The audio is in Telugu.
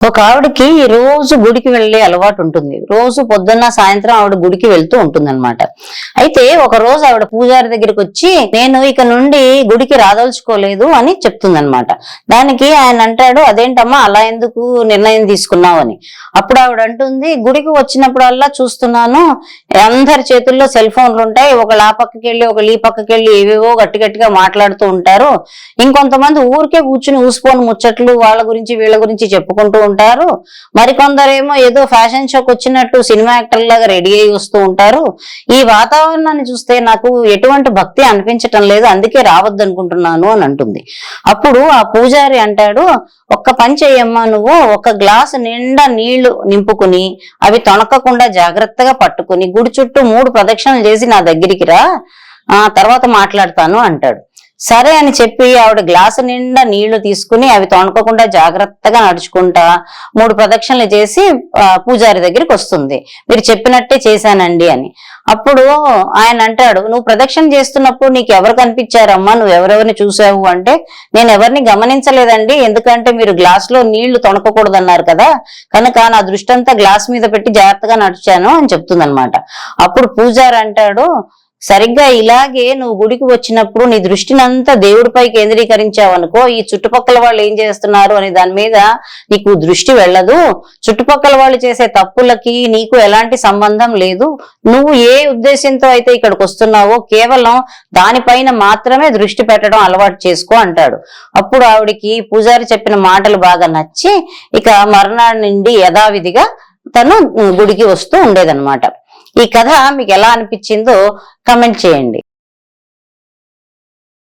ఒక ఆవిడకి రోజు గుడికి వెళ్ళే అలవాటు ఉంటుంది. రోజు పొద్దున్న సాయంత్రం ఆవిడ గుడికి వెళ్తూ ఉంటుంది అయితే ఒక రోజు ఆవిడ పూజారి దగ్గరికి వచ్చి నేను ఇక నుండి గుడికి రాదలుచుకోలేదు అని చెప్తుందనమాట దానికి ఆయన అంటాడు అదేంటమ్మా అలా ఎందుకు నిర్ణయం తీసుకున్నావు అని. అప్పుడు ఆవిడ అంటుంది గుడికి వచ్చినప్పుడల్లా చూస్తున్నాను అందరి చేతుల్లో సెల్ ఫోన్లు ఉంటాయి. ఒకళ్ళు ఆ పక్కకి వెళ్ళి ఒకళ్ళు ఈ పక్కకి వెళ్ళి ఏవేవో గట్టి గట్టిగా మాట్లాడుతూ ఉంటారు. ఇంకొంతమంది ఊరికే కూర్చుని ఊసిపోని ముచ్చట్లు వాళ్ళ గురించి వీళ్ళ గురించి చెప్పుకుంటూ ఉంటారు. మరికొందరేమో ఏదో ఫ్యాషన్ షోకి వచ్చినట్టు సినిమా యాక్టర్ లాగా రెడీ అయి వస్తూ ఉంటారు. ఈ వాతావరణాన్ని చూస్తే నాకు ఎటువంటి భక్తి అనిపించటం లేదు. అందుకే రావద్దు అనుకుంటున్నాను అని అంటుంది. అప్పుడు ఆ పూజారి అంటాడు ఒక్క పని చెయ్యమ్మా నువ్వు. ఒక గ్లాసు నిండా నీళ్ళు నింపుకుని అవి తొణకకుండా జాగ్రత్తగా పట్టుకుని గుడి చుట్టూ మూడు ప్రదక్షిణలు చేసి నా దగ్గరికి రా. ఆ తర్వాత మాట్లాడతాను అంటాడు. సరే అని చెప్పి ఆవిడ గ్లాసు నిండా నీళ్ళు తీసుకుని అవి తొణకకుండా జాగ్రత్తగా నడుచుకుంటా మూడు ప్రదక్షిణలు చేసి పూజారి దగ్గరికి వస్తుంది. మీరు చెప్పినట్టే చేశానండి అని. అప్పుడు ఆయన అంటాడు నువ్వు ప్రదక్షిణ చేస్తున్నప్పుడు నీకు ఎవరు కనిపించారమ్మా? నువ్వు ఎవరెవరిని చూసావు అంటే నేను ఎవరిని గమనించలేదండి. ఎందుకంటే మీరు గ్లాస్లో నీళ్ళు తొణకకూడదన్నారు కదా. కనుక నా దృష్టి అంతా గ్లాస్ మీద పెట్టి జాగ్రత్తగా నడిచాను అని చెప్తుందనమాట అప్పుడు పూజారి అంటాడు సరిగ్గా ఇలాగే నువ్వు గుడికి వచ్చినప్పుడు నీ దృష్టిని అంతా దేవుడిపై కేంద్రీకరించావు అనుకో ఈ చుట్టుపక్కల వాళ్ళు ఏం చేస్తున్నారు అనే దాని మీద నీకు దృష్టి వెళ్ళదు. చుట్టుపక్కల వాళ్ళు చేసే తప్పులకి నీకు ఎలాంటి సంబంధం లేదు. నువ్వు ఏ ఉద్దేశంతో అయితే ఇక్కడికి వస్తున్నావో కేవలం దానిపైన మాత్రమే దృష్టి పెట్టడం అలవాటు చేసుకో అంటాడు. అప్పుడు ఆవిడికి పూజారి చెప్పిన మాటలు బాగా నచ్చి ఇక మర్నాడు నుండి యథావిధిగా తను గుడికి వస్తూ ఉండేదన్నమాట. ఈ కథ మీకు ఎలా అనిపించిందో కమెంట్ చేయండి.